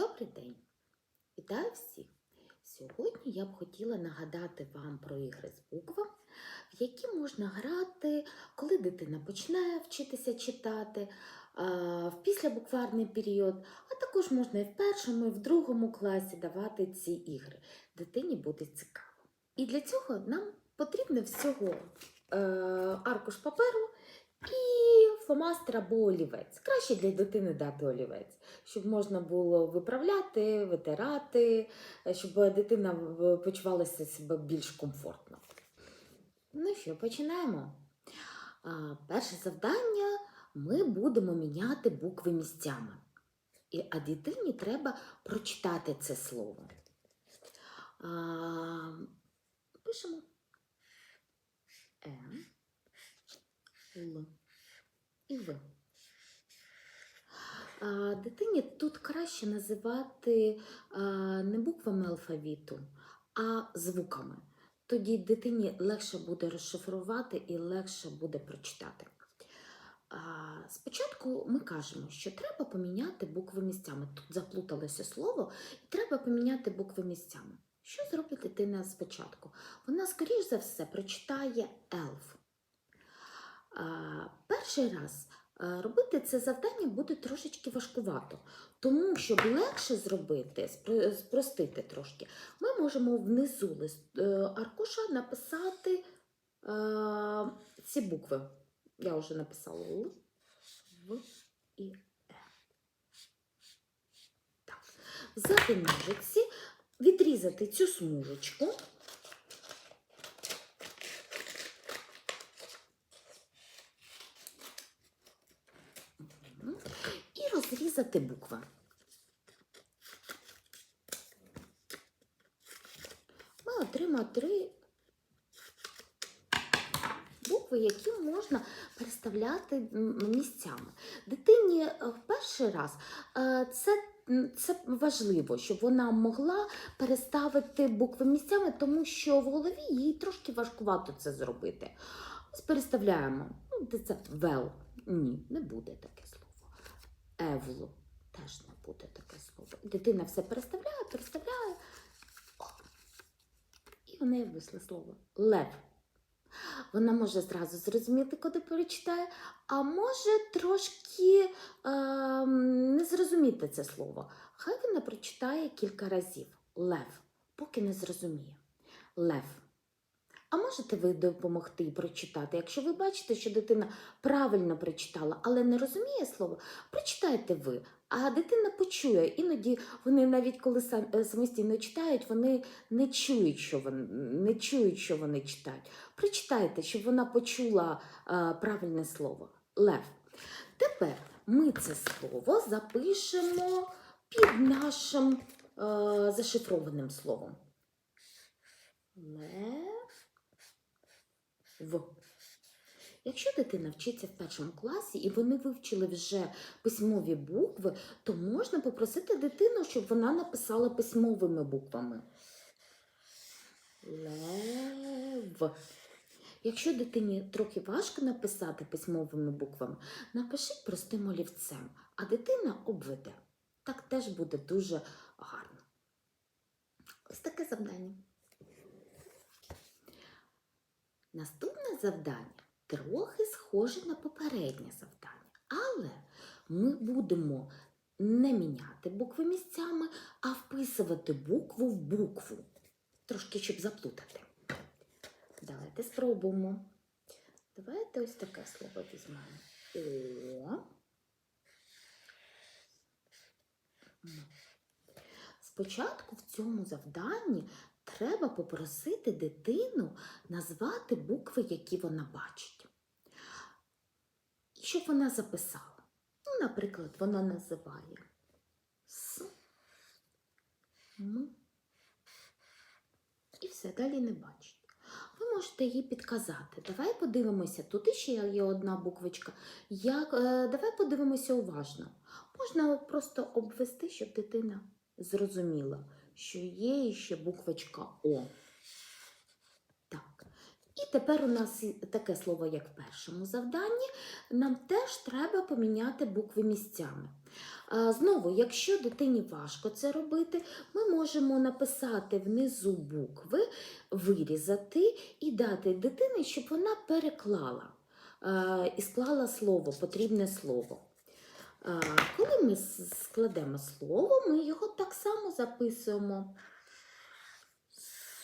Добрий день! Вітаю всіх! Сьогодні я б хотіла нагадати вам про ігри з буквами, в які можна грати, коли дитина починає вчитися читати, в післябукварний період, а також можна і в першому, і в другому класі давати ці ігри. Дитині буде цікаво. І для цього нам потрібно всього е, аркуш паперу і фломастер або олівець. Краще для дитини дати олівець щоб можна було виправляти, витирати, е, щоб дитина почувалася себе більш комфортно. Ну що, починаємо. Перше завдання ми будемо міняти букви місцями. А дитині треба прочитати це слово. А, пишемо М, Л і В. А, Дитині тут краще називати не буквами алфавіту, а звуками. Тоді дитині легше буде розшифрувати і легше буде прочитати. Спочатку ми кажемо, що треба поміняти букви місцями. Тут заплуталося слово, і треба поміняти букви місцями. Що зробить дитина спочатку? Вона, скоріш за все, прочитає елф. Перший раз Робити це завдання буде трошечки важкувато, тому щоб легше зробити, спростити трошки, ми можемо внизу е, аркуша написати ці букви. Я вже написала Л, В і Е. Так. Взяти ножиці, відрізати цю смужечку. Мгм. І розрізати букви. Ми отримаємо три букви, які можна переставляти місцями. Дитині е, в перший раз е, це, це важливо, щоб вона могла переставити букви місцями, тому що в голові їй трошки важкувато це зробити. Ось переставляємо. Ну, це вел. Ні, не буде таке. Евло теж не буде таке слово. Дитина все переставляє, переставляє. О, і в неї вийшло слово лев. Вона може зразу зрозуміти, коли перечитає, а може трошки ем, не зрозуміти це слово. Хай вона прочитає кілька разів. Лев, поки не зрозуміє. Лев. А можете ви допомогти прочитати? Якщо ви бачите, що дитина правильно прочитала, але не розуміє слово, прочитайте ви. А дитина почує. Іноді вони навіть коли е, самостійно читають, вони не чують, що вони, не чують, що вони читають. Прочитайте, щоб вона почула е, правильне слово. Лев. Тепер ми це слово запишемо під нашим е, зашифрованим словом. Лев. В. Якщо дитина вчиться в першому класі і вони вивчили вже письмові букви, то можна попросити дитину, щоб вона написала письмовими буквами. Лев. Якщо дитині трохи важко написати письмовими буквами, напишіть простим олівцем, а дитина обведе. Так теж буде дуже гарно. Ось таке завдання. Наступне завдання трохи схоже на попереднє завдання, але ми будемо не міняти букви місцями, а вписувати букву в букву. Трошки, щоб заплутати. Давайте спробуємо. Давайте ось таке слово візьмемо. О. Спочатку в цьому завданні треба попросити дитину назвати букви, які вона бачить. І щоб вона записала. Ну, наприклад, вона називає С, М. І все, далі не бачить. Ви можете їй підказати. Давай подивимося, тут іще є одна буквочка. Як, е, давай подивимося уважно. Можна просто обвести, щоб дитина зрозуміла, що є ще буквочка О. Так. І тепер у нас таке слово, як в першому завданні. Нам теж треба поміняти букви місцями. Знову, якщо дитині важко це робити, ми можемо написати внизу букви, вирізати і дати дитині, щоб вона переклала і склала слово, потрібне слово. Коли ми складемо слово, ми його так само записуємо.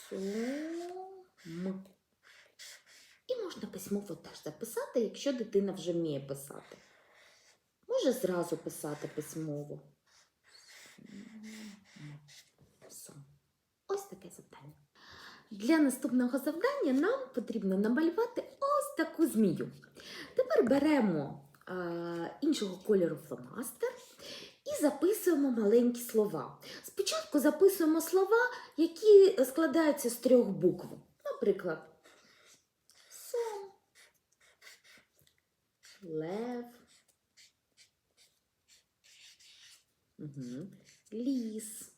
Сом. І можна письмово теж записати, якщо дитина вже вміє писати. Може зразу писати письмово. Сом. Ось таке завдання. Для наступного завдання нам потрібно намалювати ось таку змію. Тепер беремо іншого кольору фломастер і записуємо маленькі слова. Спочатку записуємо слова, які складаються з трьох букв. Наприклад, сон, лев, угу. ліс,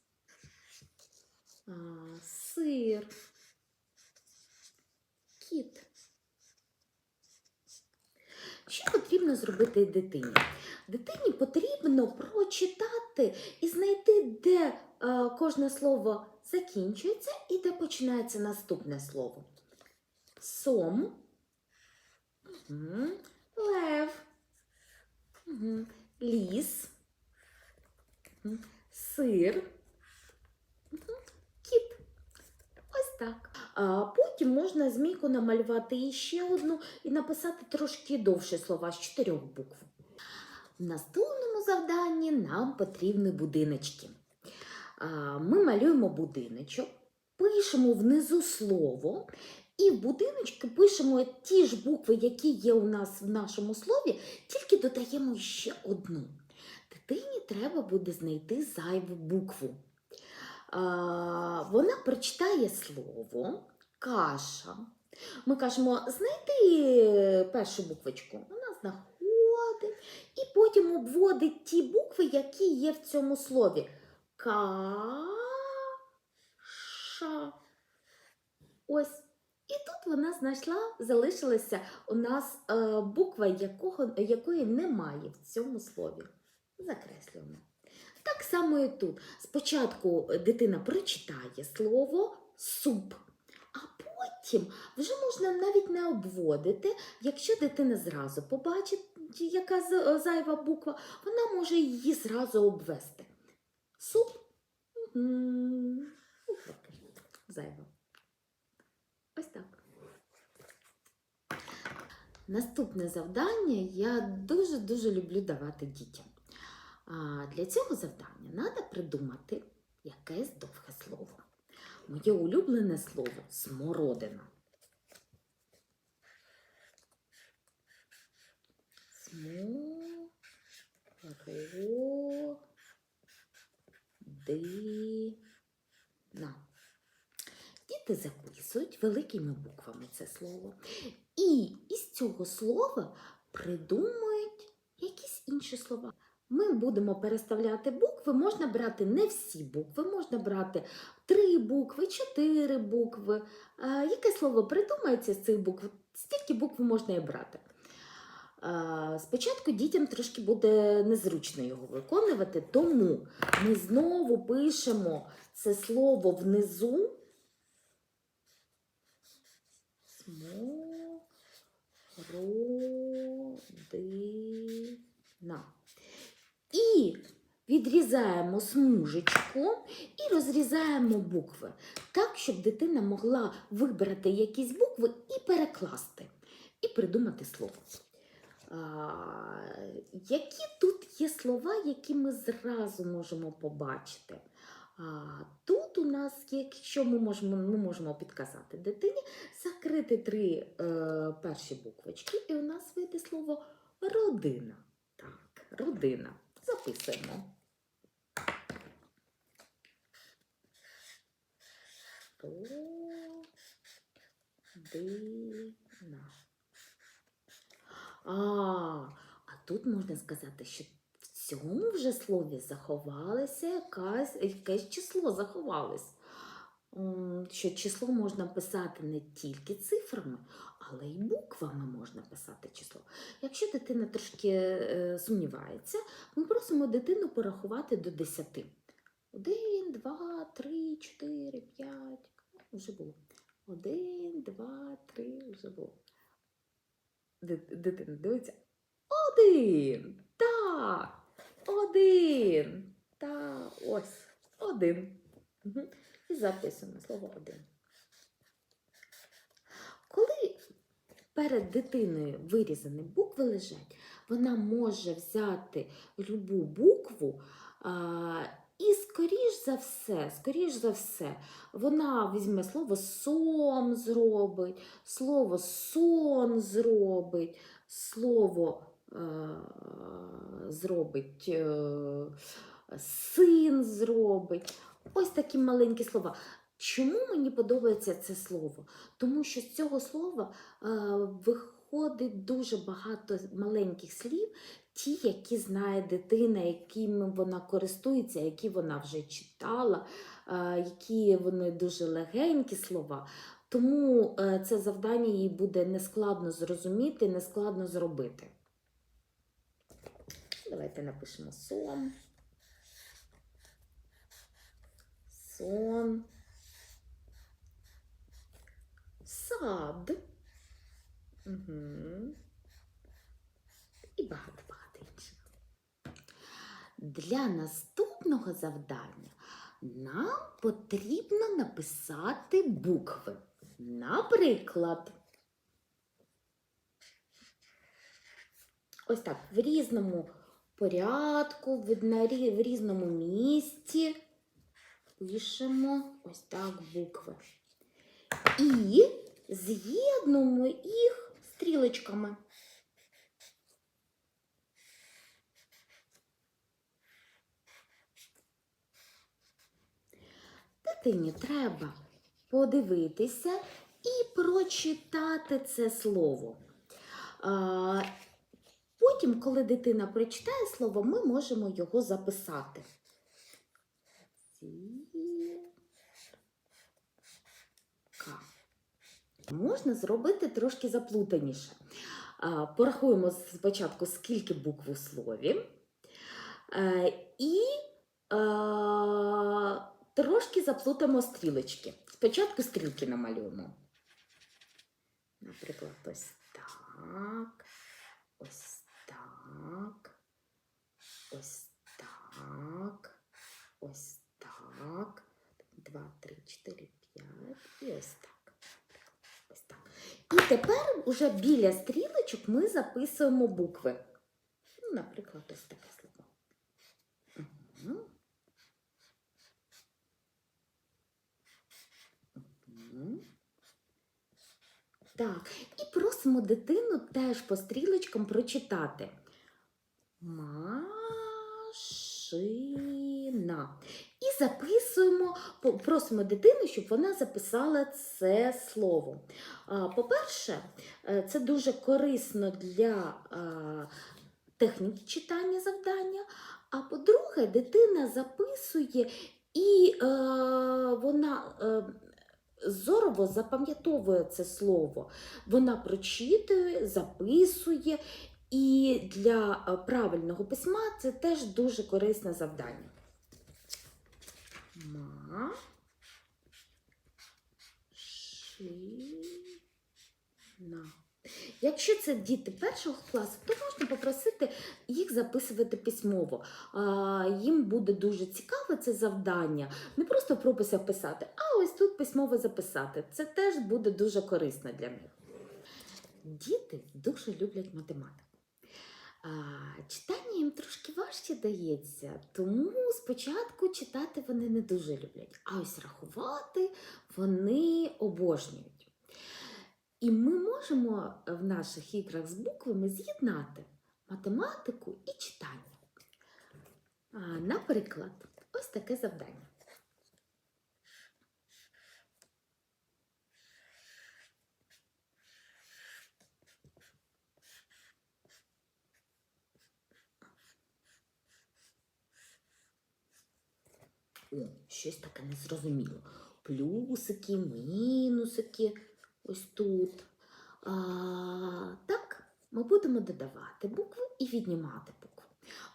сир, кіт. Що потрібно зробити дитині? Дитині потрібно прочитати і знайти, де е, кожне слово закінчується і де починається наступне слово. Сом, лев, ліс, сир, кіт. Ось так. Потім можна змійку намалювати іще одну і написати трошки довше слова з чотирьох букв. В наступному завданні нам потрібні будиночки. Ми малюємо будиночок, пишемо внизу слово, і в будиночки пишемо ті ж букви, які є у нас в нашому слові, тільки додаємо ще одну. Дитині треба буде знайти зайву букву. Вона прочитає слово каша. Ми кажемо, знайди першу буквочку. Вона знаходить і потім обводить ті букви, які є в цьому слові. Каша. Ось. І тут вона знайшла, залишилася у нас е, буква, якого, якої немає в цьому слові. Закреслюємо. Так само і тут. Спочатку дитина прочитає слово суп, а потім вже можна навіть не обводити. Якщо дитина зразу побачить, яка зайва буква, вона може її зразу обвести. Суп. Ну, Зайва. Ось так. Наступне завдання я дуже-дуже люблю давати дітям. Для цього завдання треба придумати якесь довге слово. Моє улюблене слово смородина. Смородина. Діти записують великими буквами це слово. І із цього слова придумують якісь інші слова. Ми будемо переставляти букви, можна брати не всі букви, можна брати три букви, чотири букви. Яке слово придумається з цих букв, стільки букв можна і брати. Спочатку дітям трошки буде незручно його виконувати, тому ми знову пишемо це слово внизу. Смородина. І відрізаємо смужечку і розрізаємо букви так, щоб дитина могла вибрати якісь букви і перекласти, і придумати слово. А, які тут є слова, які ми зразу можемо побачити? А, тут у нас, якщо ми можемо, ми можемо підказати дитині, закрити три е, перші буквочки, і у нас вийде слово родина. Так, родина. Записуємо. Родина. А, а тут можна сказати, що в цьому вже слові заховалося якась, якесь число заховалось. Що число можна писати не тільки цифрами, але й буквами можна писати число. Якщо дитина трошки е, сумнівається, ми просимо дитину порахувати до 10. Один, два, три, чотири, п'ять. Вже було. Один, два, три, вже було. Дитина дивиться. Один. Так. Один. Так, ось. Один. І записуємо слово один. Коли перед дитиною вирізані букви лежать, вона може взяти любу букву а, і, скоріш за все, скоріш за все, вона візьме слово сом зробить, слово сон зробить, слово е, зробить е, син зробить. Ось такі маленькі слова. Чому мені подобається це слово? Тому що з цього слова е, виходить дуже багато маленьких слів, ті, які знає дитина, якими вона користується, які вона вже читала, е, які вони дуже легенькі слова. Тому е, це завдання їй буде нескладно зрозуміти, нескладно зробити. Давайте напишемо сон. Сон. Сад. Угу. І багато-багато інших. Для наступного завдання нам потрібно написати букви. Наприклад, ось так, в різному порядку, в, різному місці пишемо ось так букви. І з'єднуємо їх стрілочками. Дитині треба подивитися і прочитати це слово. Потім, коли дитина прочитає слово, ми можемо його записати. Можна зробити трошки заплутаніше. Порахуємо спочатку, скільки букв у слові. Е, І е, трошки заплутаємо стрілочки. Спочатку стрілки намалюємо. Наприклад, ось так, ось так, ось так, ось так. Два, три, чотири, п'ять і ось так. І тепер уже біля стрілочок ми записуємо букви. Ну, наприклад, ось таке слово. Так, і просимо дитину теж по стрілочкам прочитати. Машина. І записуємо, просимо дитину, щоб вона записала це слово. По-перше, е, це дуже корисно для техніки читання завдання. А по-друге, дитина записує і е, вона е, зорово запам'ятовує це слово. Вона прочитує, записує, і для е, правильного письма це теж дуже корисне завдання. Ма. Шина. Якщо це діти першого класу, то можна попросити їх записувати письмово. Їм буде дуже цікаве це завдання. Не просто в прописах писати, а ось тут письмово записати. Це теж буде дуже корисно для них. Діти дуже люблять математику. Читання їм трошки важче дається, тому спочатку читати вони не дуже люблять. А ось рахувати вони обожнюють. І ми можемо в наших іграх з буквами з'єднати математику і читання. Наприклад, ось таке завдання. О, щось таке незрозуміло. Плюсики, мінусики ось тут. А, так, ми будемо додавати букви і віднімати букви.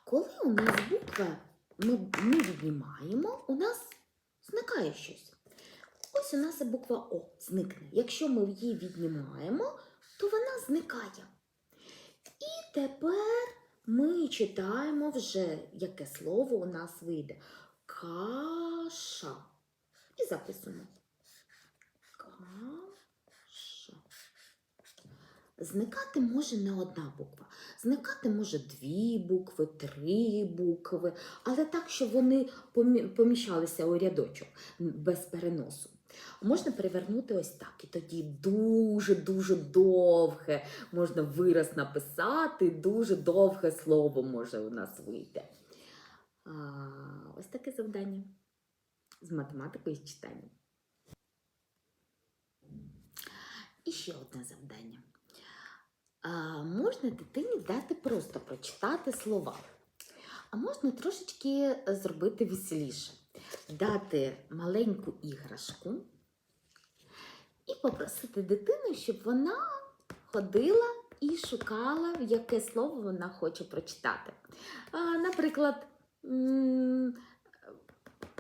Коли у нас буква ми, ми віднімаємо, у нас зникає щось. Ось у нас і буква О зникне. Якщо ми її віднімаємо, то вона зникає. І тепер ми читаємо вже, яке слово у нас вийде. Каша. І записуємо. Каша. Зникати може не одна буква. Зникати може дві букви, три букви, але так, щоб вони поміщалися у рядочок без переносу. Можна перевернути ось так, і тоді дуже-дуже довге можна вираз написати, дуже довге слово може у нас вийти. Ось таке завдання з математикою і з читанням. І ще одне завдання. А, можна дитині дати просто прочитати слова, а можна трошечки зробити веселіше. Дати маленьку іграшку і попросити дитину, щоб вона ходила і шукала, яке слово вона хоче прочитати. А, наприклад,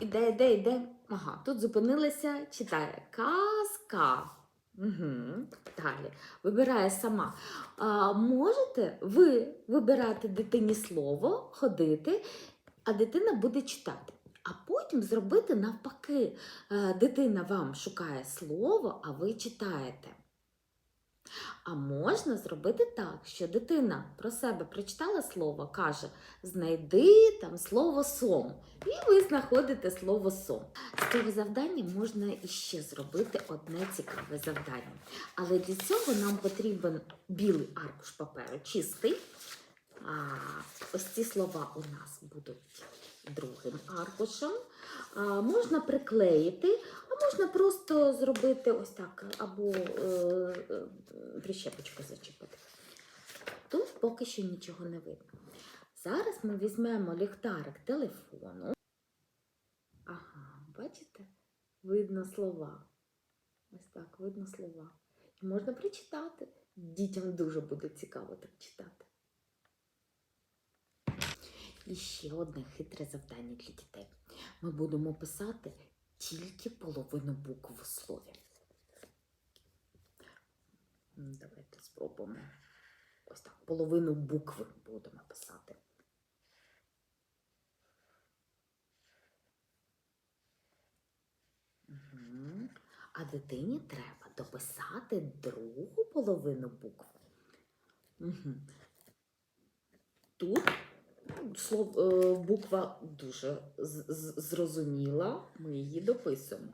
іде, іде, іде. Ага, тут зупинилася, читає казка. Угу. Далі вибирає сама. А, можете ви вибирати дитині слово, ходити, а дитина буде читати. А потім зробити навпаки. Е, Дитина вам шукає слово, а ви читаєте. А можна зробити так, що дитина про себе прочитала слово, каже: знайди там слово сом. І ви знаходите слово сом. З цього завдання можна іще зробити одне цікаве завдання. Але для цього нам потрібен білий аркуш паперу, чистий. А, ось ці слова у нас будуть другим аркушем. Можна приклеїти, а можна просто зробити ось так, або е, е, прищепочку зачепити. Тут поки що нічого не видно. Зараз ми візьмемо ліхтарик телефону. Ага, бачите? Видно слова. Ось так, видно слова. І можна прочитати. Дітям дуже буде цікаво так читати. І ще одне хитре завдання для дітей. Ми будемо писати тільки половину букв у слові. Давайте спробуємо. Ось так, половину букви будемо писати. Мгм. А дитині треба дописати другу половину букви. Угу. Тут слов, е, буква дуже зрозуміла, ми її дописуємо.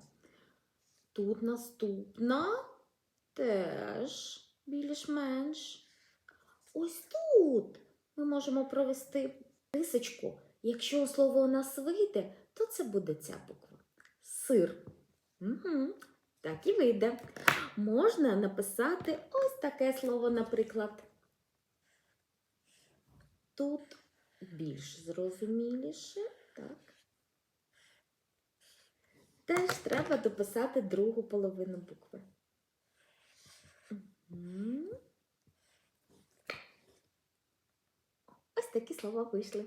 Тут наступна теж більш-менш. Ось тут ми можемо провести рисочку. Якщо слово у нас вийде, то це буде ця буква. Сир. Угу. Так і вийде. Можна написати ось таке слово, наприклад. Тут більш зрозуміліше, так. Теж треба дописати другу половину букви. Ось такі слова вийшли.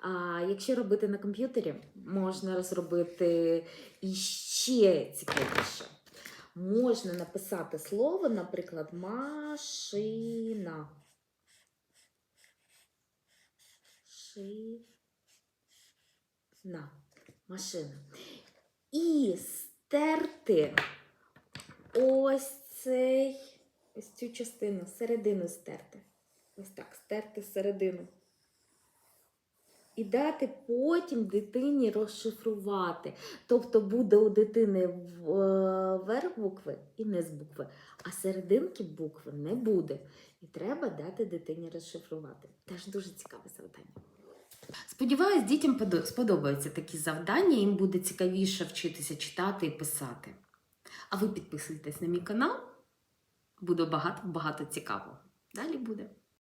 А якщо робити на комп'ютері, можна зробити іще цікавіше. Можна написати слово, наприклад, машина. Шина. Машина. І стерти ось цей, ось цю частину, середину стерти. Ось так, стерти середину. І дати потім дитині розшифрувати. Тобто буде у дитини е, верх букви і низ букви, а серединки букви не буде. І треба дати дитині розшифрувати. Теж дуже цікаве завдання. Сподіваюсь, дітям сподобаються такі завдання, їм буде цікавіше вчитися читати і писати. А ви підписуйтесь на мій канал, буде багато-багато цікавого. Далі буде.